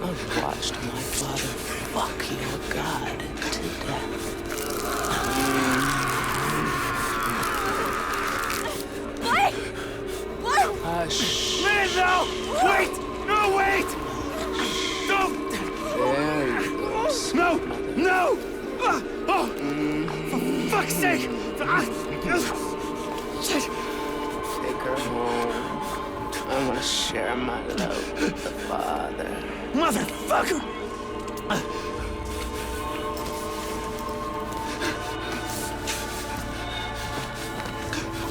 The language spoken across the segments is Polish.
I've watched my father fuck your god to death. Blake! Blake! Hush. Man, no! Wait! No, wait! Don't! There you go. No! No! Ah, Oh! For fuck's sake! Shit! Take her home. I want to share my love with the father. Motherfucker!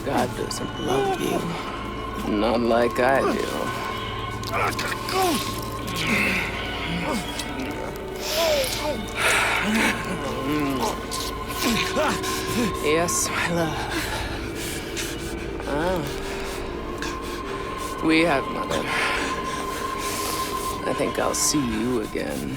God doesn't love you. Not like I do. Yes, my love. Ah. We have mother. I think I'll see you again.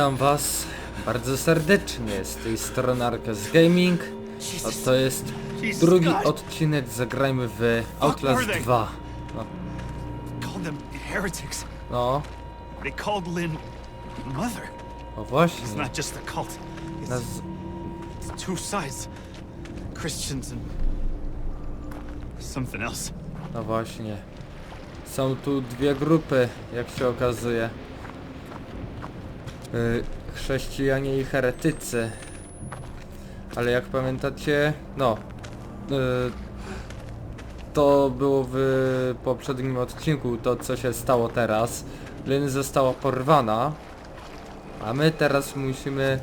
Witam was bardzo serdecznie z tej strony Arcas Gaming. A to jest drugi odcinek Zagrajmy w Outlast 2. No, no, o It's właśnie. Naz no właśnie. Są tu dwie grupy, jak się okazuje. Y, chrześcijanie i heretycy. Ale jak pamiętacie, no. y, to było w poprzednim odcinku, to co się stało teraz. Lynn została porwana. A my teraz musimy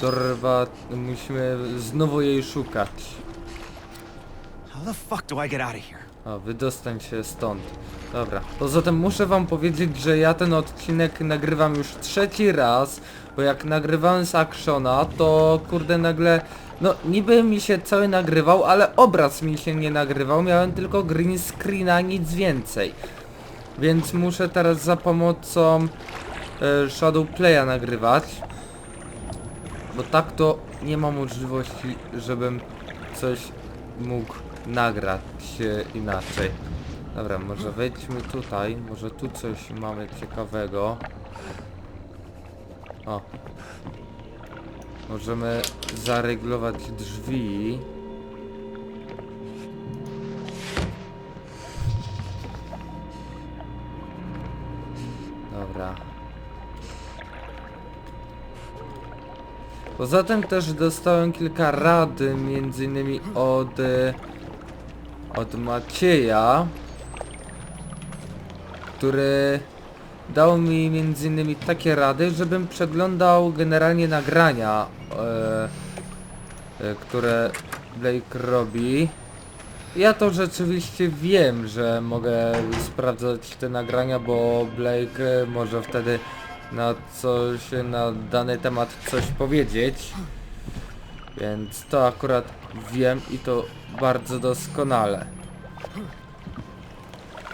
dorwać, musimy znowu jej szukać. How the fuck do I get out of here? O, wydostań się stąd. Dobra. Poza tym muszę wam powiedzieć, że ja ten odcinek nagrywam już trzeci raz, bo jak nagrywałem z Actiona, to kurde nagle... No niby mi się cały nagrywał, ale obraz mi się nie nagrywał, miałem tylko green screena, nic więcej. Więc muszę teraz za pomocą e, Shadowplaya nagrywać. Bo tak to nie ma możliwości, żebym coś mógł nagrać inaczej. Dobra, może wejdźmy tutaj, może tu coś mamy ciekawego. O. Możemy zareglować drzwi. Dobra. Poza tym też dostałem kilka rad, między innymi od, e, od Macieja, który dał mi między innymi takie rady, żebym przeglądał generalnie nagrania, e, e, które Blake robi. Ja to rzeczywiście wiem, że mogę sprawdzać te nagrania, bo Blake może wtedy na coś, na dany temat coś powiedzieć. Więc to akurat wiem i to bardzo doskonale.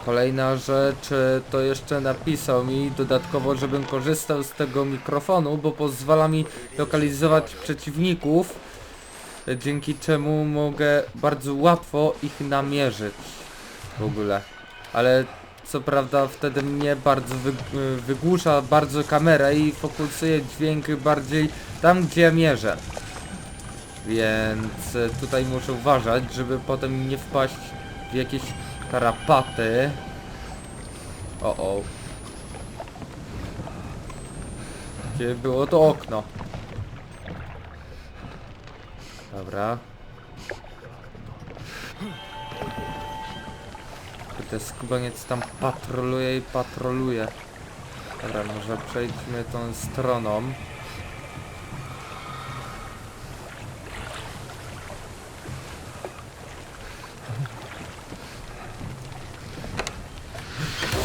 Kolejna rzecz, e, to jeszcze napisał mi dodatkowo, żebym korzystał z tego mikrofonu, bo pozwala mi lokalizować przeciwników, e, dzięki czemu mogę bardzo łatwo ich namierzyć w ogóle. Ale co prawda wtedy mnie bardzo e, wygłusza bardzo kamerę i fokusuje dźwięk bardziej tam, gdzie mierzę. Więc tutaj muszę uważać, żeby potem nie wpaść w jakieś tarapaty. O o. Gdzie było to okno? Dobra. Kurde, skubaniec tam patroluje i patroluje. Dobra, może przejdźmy tą stroną.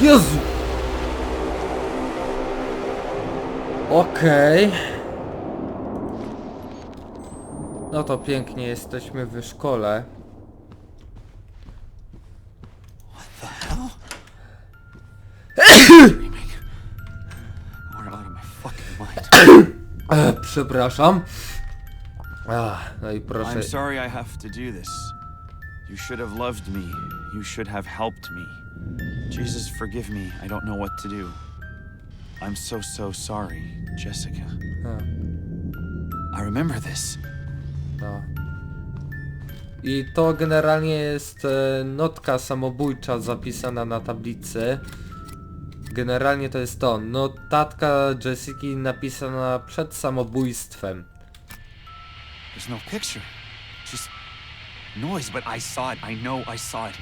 Jezu! Okej. No to pięknie, jesteśmy w szkole. Przepraszam. Ach, no i proszę. I'm sorry I have to do this. You should have loved me. You should have helped me. Jesus, forgive me. I don't know what to do. I'm so, so sorry, Jessica. I remember this. no. I to generalnie jest e, notka samobójcza zapisana na tablicy. Generalnie to jest to. Notatka Jessiki napisana przed samobójstwem. There's no picture. Just noise, but I saw it. I know I saw it.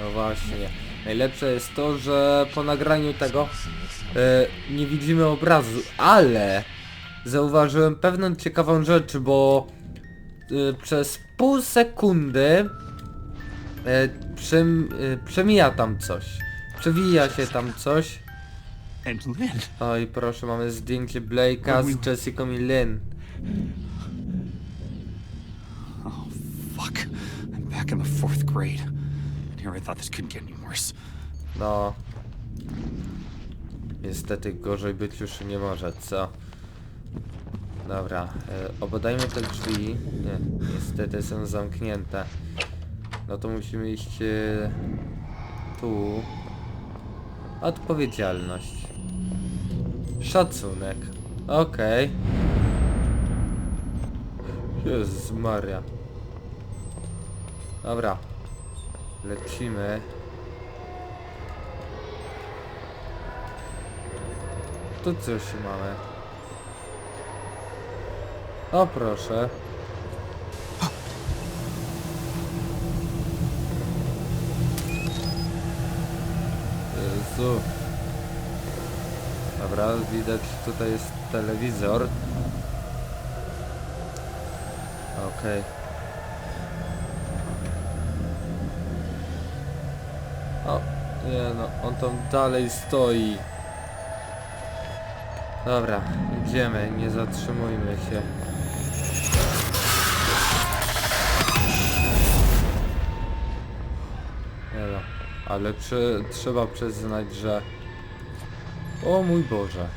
No właśnie. Najlepsze jest to, że po nagraniu tego e, nie widzimy obrazu, ale zauważyłem pewną ciekawą rzecz, bo e, przez pół sekundy e, przemija tam coś. Przewija się tam coś. Oj, proszę, mamy zdjęcie Blake'a z Jessica i Lynn. Oh, fuck. I'm back in the fourth grade. Here I thought this couldn't get any worse. No. Niestety gorzej być już nie może, co? Dobra, e, te drzwi. Nie, niestety są zamknięte. No to musimy iść e, tu. Odpowiedzialność. Szacunek. Okej. Jezus Maria. Dobra. Lecimy. Tu coś mamy. O proszę. Jezu. Dobra, widać tutaj jest telewizor. Okej. O, nie no, on tam dalej stoi. Dobra, idziemy, nie zatrzymujmy się. No, ale przy, trzeba przyznać, że... O mój Boże.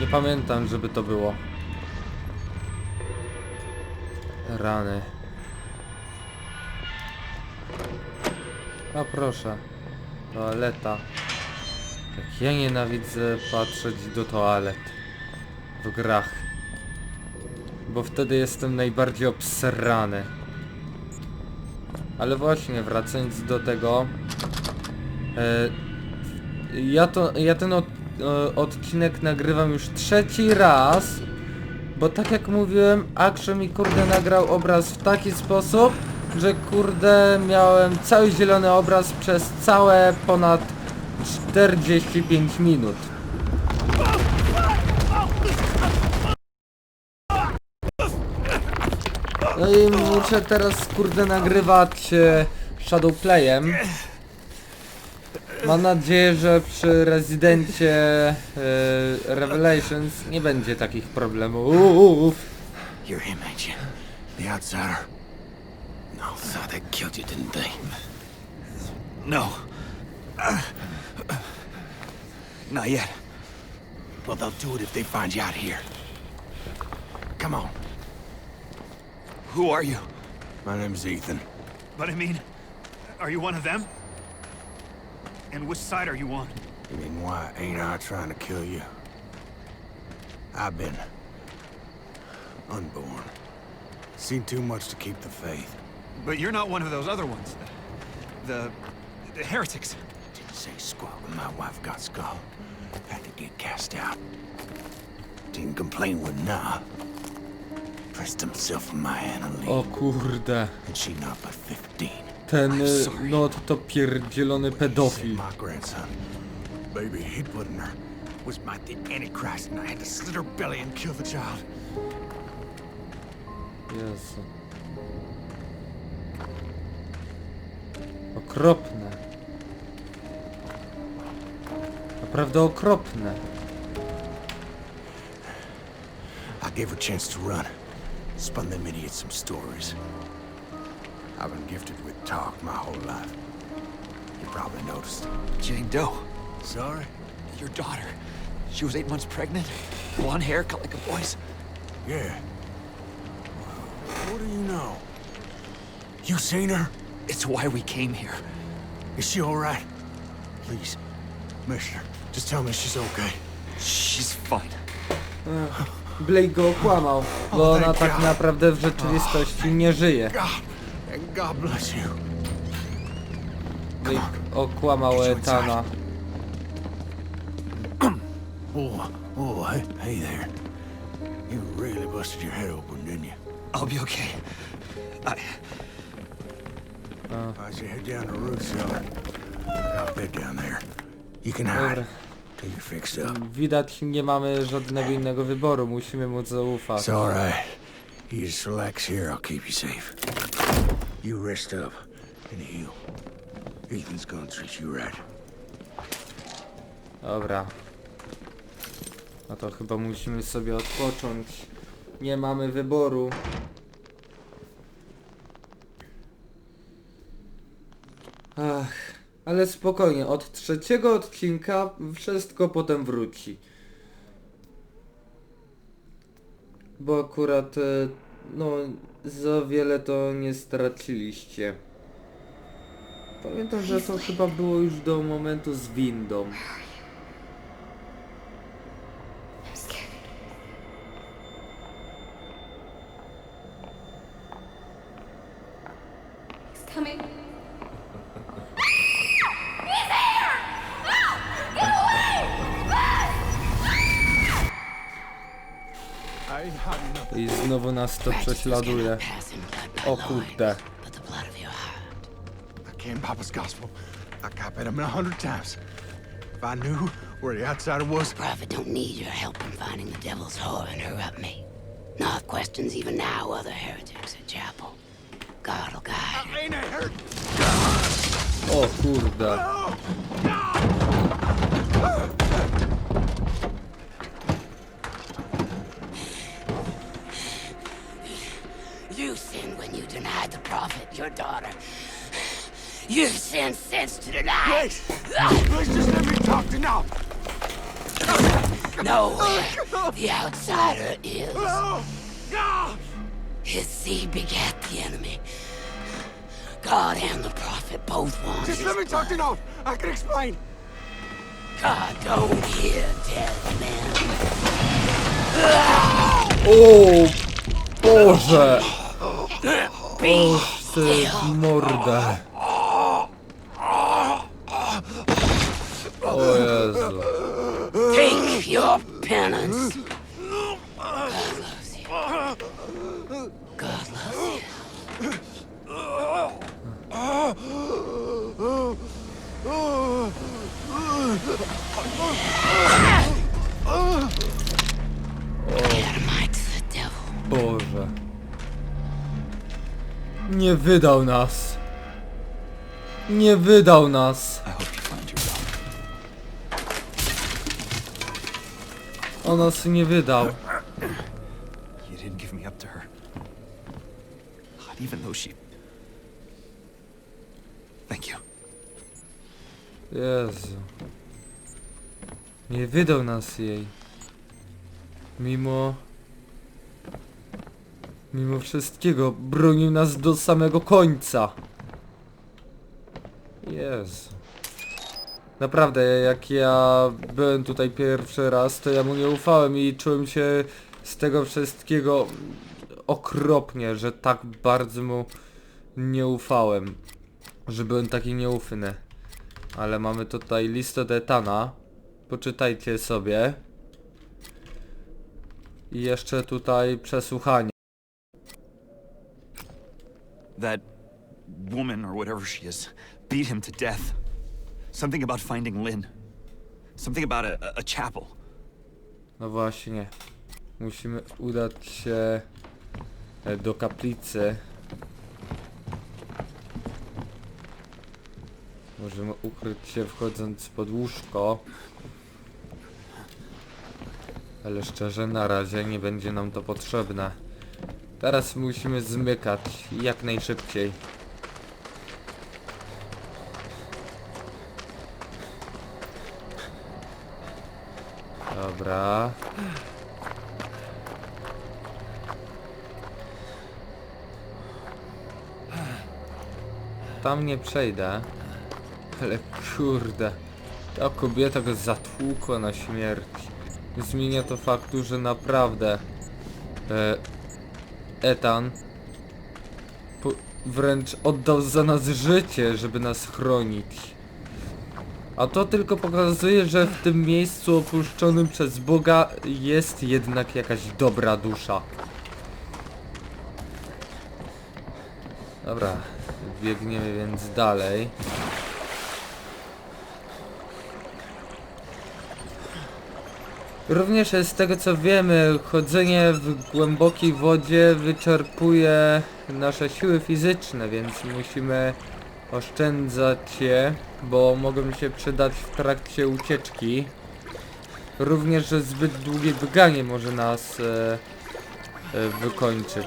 Nie pamiętam, żeby to było. Rany. A proszę. Toaleta. Jak ja nienawidzę patrzeć do toalet w grach. Bo wtedy jestem najbardziej obsrany. Ale właśnie, wracając do tego... E, ja, to, ja ten od, e, odcinek nagrywam już trzeci raz. Bo tak jak mówiłem, Action mi kurde nagrał obraz w taki sposób, że kurde miałem cały zielony obraz przez całe ponad 45 minut. No i muszę teraz kurde nagrywać e, Shadowplayem. Mam nadzieję, że przy rezydencie e, Revelations nie będzie takich problemów. The outsider? No, thought they killed you, didn't they? No. Not yet. Well, they'll do it if they find you out here. Come on. Who are you? My name's Ethan. But I mean, are you one of them? And which side are you on? You mean why ain't I trying to kill you? I've been unborn. Seen too much to keep the faith. But you're not one of those other ones. The, the, the heretics. Didn't say squat when my wife got skull. Had to get cast out. Didn't complain when nah. Pressed himself on my Anna Lee. O kurde. And she not but 15. Ten I'm y, sorry. not to pierdzielony He said pedofil. my grandson, baby he put in her, was my the Antichrist, and I had to slit her belly and kill the child. Jezu. Okropne. Naprawdę okropne. I gave her a chance to run. Spun them idiots some stories. I've been gifted with talk my whole life. You probably noticed. Jane Doe, Sorry? your daughter. She was eight months pregnant. Blonde hair, cut like a boy's. Yeah. What do you know? You seen her? It's why we came here. Is she all right? Please, Mister, just tell me she's okay. She's fine. Blake go okłamał, bo ona tak naprawdę w rzeczywistości nie żyje. God, God bless you. Blake okłamał Etana. Oh, oh, hey, hey there. You really busted your head open, didn't you? I'll be okay. I. I should head down to root cellar. Got a bed down there. You can hide Dobra. till you're fixed up. Widać nie mamy żadnego innego wyboru, musimy mu zaufać. It's all right. You just relax here. I'll keep you safe. You rest up and heal. Ethan's gonna treat you right. Dobra. No to chyba musimy sobie odpocząć. Nie mamy wyboru. Ale spokojnie, od trzeciego odcinka wszystko potem wróci. Bo akurat, e, no, za wiele to nie straciliście. Pamiętam, że to chyba było już do momentu z windą. Coming. Znowu nas to prześladuje. O kurde. But the blood of your heart. I can't Papa's gospel. I copied him a hundred times. If I knew where the outsider was, The Prophet don't need your help in finding the devil's whore and her up me. North questions even now other heretics at chapel. God'll guide her. ain't I hurt? O kurde. Daughter. You sinned since to deny. Please just let me talk to now. Nowhere the outsider is. Oh, his seed begat the enemy. God and the prophet both want Just his let me talk to now. I can explain. God don't hear dead men. Oh, Boże! Boż ty w mordę. O Jezu. Take your penance. God Nie wydał nas. Nie wydał nas. On nas nie wydał. You didn't give me up to her. Not even though she. Thank you. Jezu. Nie wydał nas jej. Mimo... Mimo wszystkiego bronił nas do samego końca. Jezu. Naprawdę, jak ja byłem tutaj pierwszy raz, to ja mu nie ufałem i czułem się z tego wszystkiego okropnie, że tak bardzo mu nie ufałem. Że byłem taki nieufny. Ale mamy tutaj listę Detana. Poczytajcie sobie. I jeszcze tutaj przesłuchanie. That woman, or whatever she is, beat him to death. Something about finding Lynn. Something about a, a, chapel. No właśnie. Musimy udać się e, do kaplicy. Możemy ukryć się wchodząc pod łóżko. Ale szczerze, na razie nie będzie nam to potrzebne. Teraz musimy zmykać jak najszybciej. Dobra. Tam nie przejdę. Ale kurde. Ta kobieta go zatłukła na śmierć. Zmienia to faktu, że naprawdę e, Ethan po, wręcz oddał za nas życie, żeby nas chronić. A to tylko pokazuje, że w tym miejscu opuszczonym przez Boga jest jednak jakaś dobra dusza. Dobra, biegniemy więc dalej. Również z tego co wiemy, chodzenie w głębokiej wodzie wyczerpuje nasze siły fizyczne, więc musimy oszczędzać je, bo mogą się przydać w trakcie ucieczki. Również zbyt długie bieganie może nas e, e, wykończyć.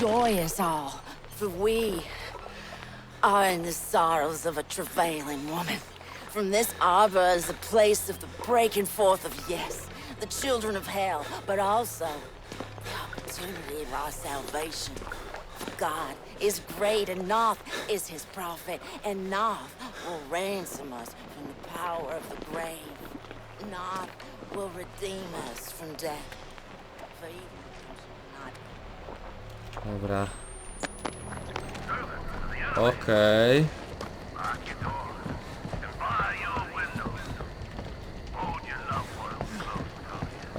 joyous all, for we are in the sorrows of a travailing woman. From this arbor is the place of the breaking forth of yes, the children of hell, but also the opportunity of our salvation. God is great, and Noth is his prophet, and Noth will ransom us from the power of the grave. Noth will redeem us from death. Dobra. Okej.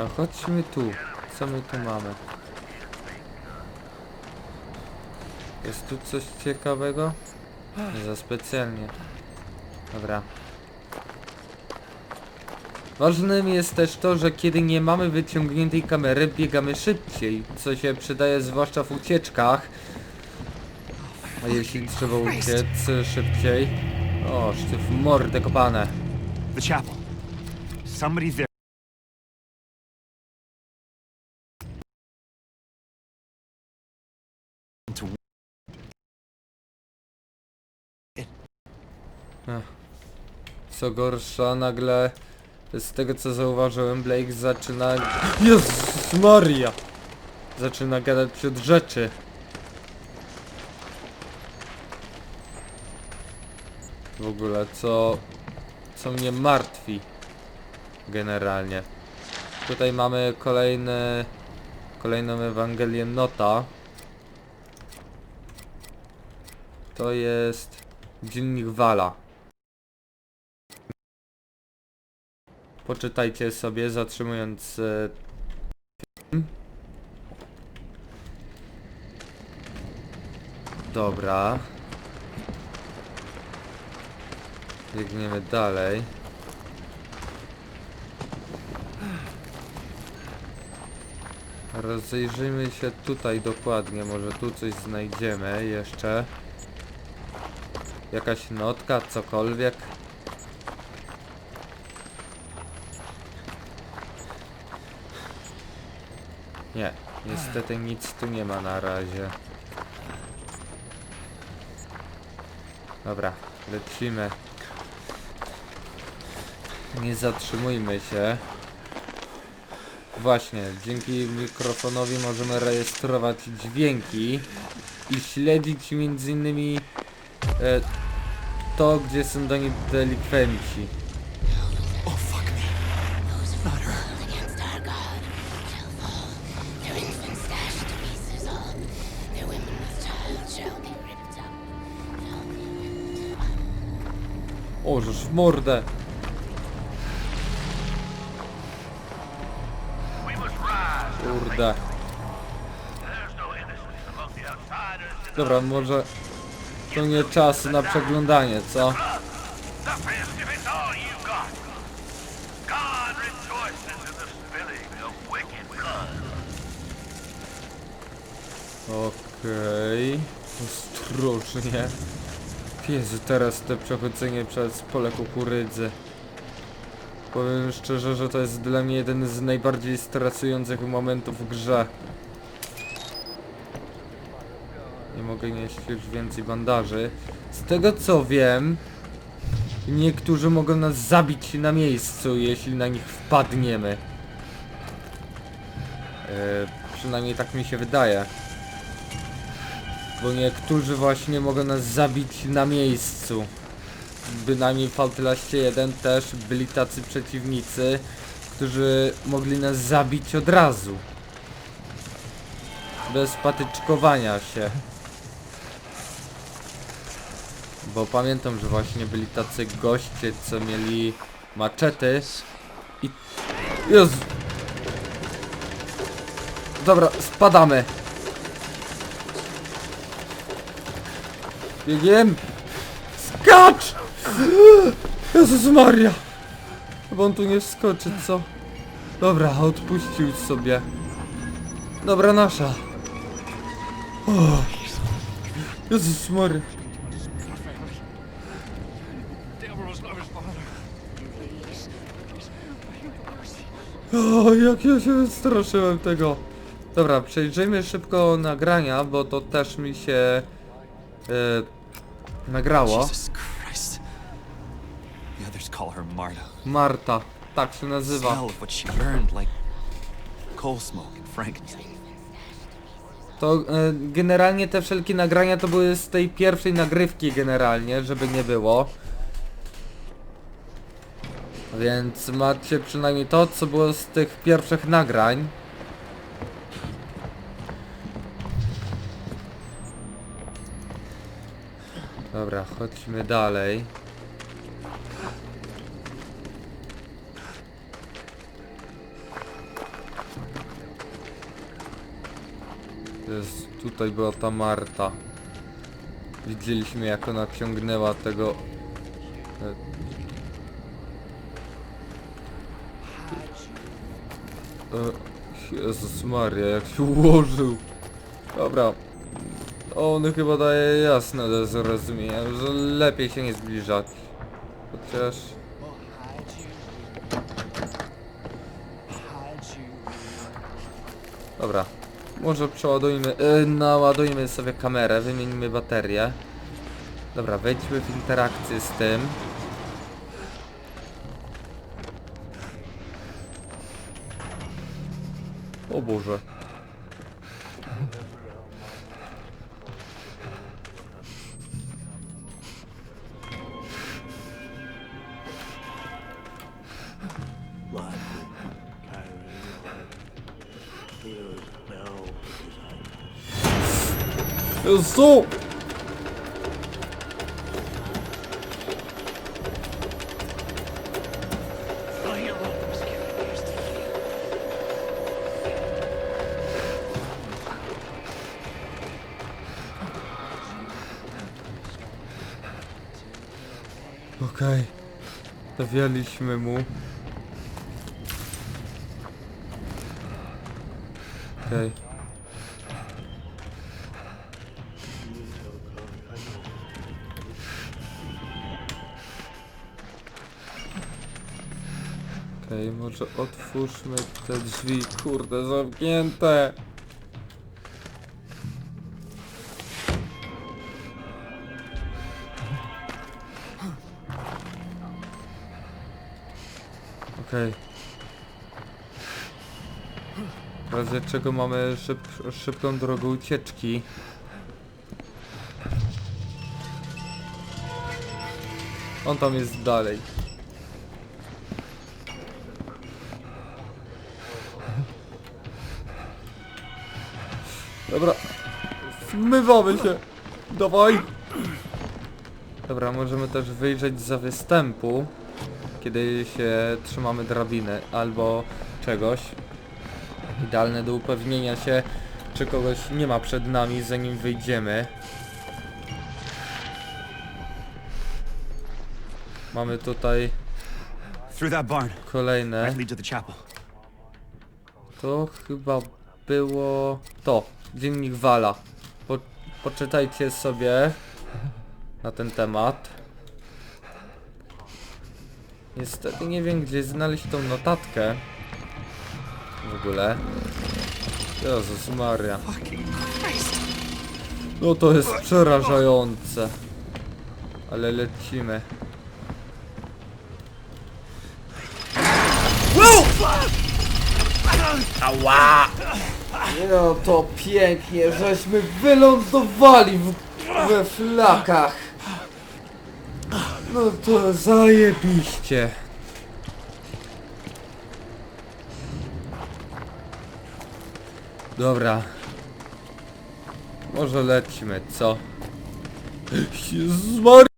A chodźmy tu. Co my tu mamy? Jest tu coś ciekawego? Nie za specjalnie. Dobra. Ważnym jest też to, że kiedy nie mamy wyciągniętej kamery, biegamy szybciej, co się przydaje zwłaszcza w ucieczkach. A jeśli trzeba uciec szybciej... O, sztyw mordę kopane. The chapel. Somebody there. Co gorsza, nagle z tego co zauważyłem, Blake zaczyna... Jezus Maria! Zaczyna gadać przed rzeczy. W ogóle, co... Co mnie martwi. Generalnie. Tutaj mamy kolejny... Kolejną Ewangelię Nota. To jest... Dziennik Wala. Poczytajcie sobie, zatrzymując e, film. Dobra. Biegniemy dalej. Rozejrzyjmy się tutaj dokładnie, może tu coś znajdziemy jeszcze. Jakaś notka, cokolwiek. Nie, niestety nic tu nie ma na razie. Dobra, lecimy. Nie zatrzymujmy się. Właśnie, dzięki mikrofonowi możemy rejestrować dźwięki i śledzić między innymi e, to, gdzie są dani delikwenci. Up. O, żeż w mordę! Kurde. Dobra, może to nie czas na przeglądanie, co? Okej. Ostrożnie. Jezu, teraz to przechodzenie przez pole kukurydzy. Powiem szczerze, że to jest dla mnie jeden z najbardziej stresujących momentów w grze. Nie mogę nieść już więcej bandaży. Z tego co wiem, niektórzy mogą nas zabić na miejscu, jeśli na nich wpadniemy. E, przynajmniej tak mi się wydaje. Bo niektórzy właśnie mogą nas zabić na miejscu. Bynajmniej w Outlast 1 też byli tacy przeciwnicy, którzy mogli nas zabić od razu. Bez patyczkowania się. Bo pamiętam, że właśnie byli tacy goście, co mieli maczety i... Jezu! Dobra, spadamy! Biegiem! Skacz! Jezus Maria! Chyba on tu nie skoczy, co? Dobra, odpuścił sobie. Dobra, nasza. O. Jezus Maria. O, jak ja się straszyłem tego. Dobra, przejrzyjmy szybko nagrania, bo to też mi się e, her Marta. Tak się nazywa. To e, generalnie te wszelkie nagrania to były z tej pierwszej nagrywki generalnie, żeby nie było. Więc macie przynajmniej to, co było z tych pierwszych nagrań. Dobra, chodźmy dalej. Jest, tutaj była ta Marta. Widzieliśmy jak ona ciągnęła tego... e, Jezus Maria, jak się ułożył. Dobra. On chyba daje jasne do zrozumienia, że lepiej się nie zbliżać. Chociaż... Dobra. Może przeładujmy, yy, naładujmy sobie kamerę, wymienimy baterię. Dobra, wejdźmy w interakcję z tym. O Boże. Jezu! Okej. Dowialiśmy mu. Okej. Okej, może otwórzmy te drzwi, kurde, zamknięte. Okej. W razie czego mamy szyb, szybką drogę ucieczki. On tam jest dalej. Dobra. Zmywamy się. Dawaj. Dobra, możemy też wyjrzeć za występu, kiedy się trzymamy drabiny albo czegoś. Idealne do upewnienia się, czy kogoś nie ma przed nami, zanim wyjdziemy. Mamy tutaj Through that barn. kolejne. Might lead to the chapel. To chyba było to. Dziennik Wala. Po, poczytajcie sobie na ten temat. Niestety nie wiem gdzie znaleźć tą notatkę. W ogóle. Jezus Maria. No to jest przerażające. Ale lecimy. Ała! No to pięknie, żeśmy wylądowali w, we flakach. No to zajebiście. Dobra. Może lecimy, co? Jezus.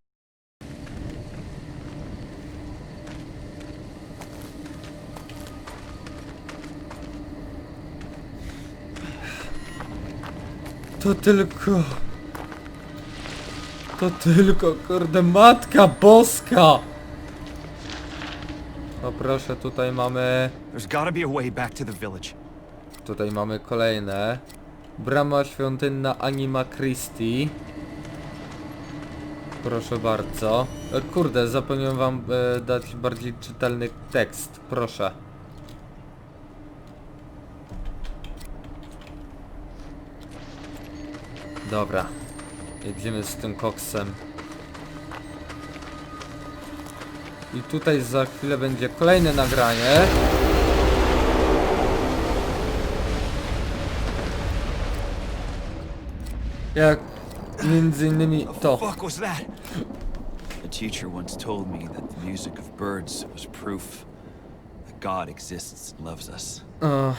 To tylko... To tylko, kurde, Matka Boska! O proszę, tutaj mamy... There's gotta be a way back to the village. Tutaj mamy kolejne. Brama świątynna Anima Christi. Proszę bardzo. E, kurde, zapomniałem wam e, dać bardziej czytelny tekst. Proszę. Dobra. Jedziemy z tym koksem. I tutaj za chwilę będzie kolejne nagranie. Jak między innymi to. Fuck was that? A teacher once told me that the music of birds was proof that God exists and loves us. Ach,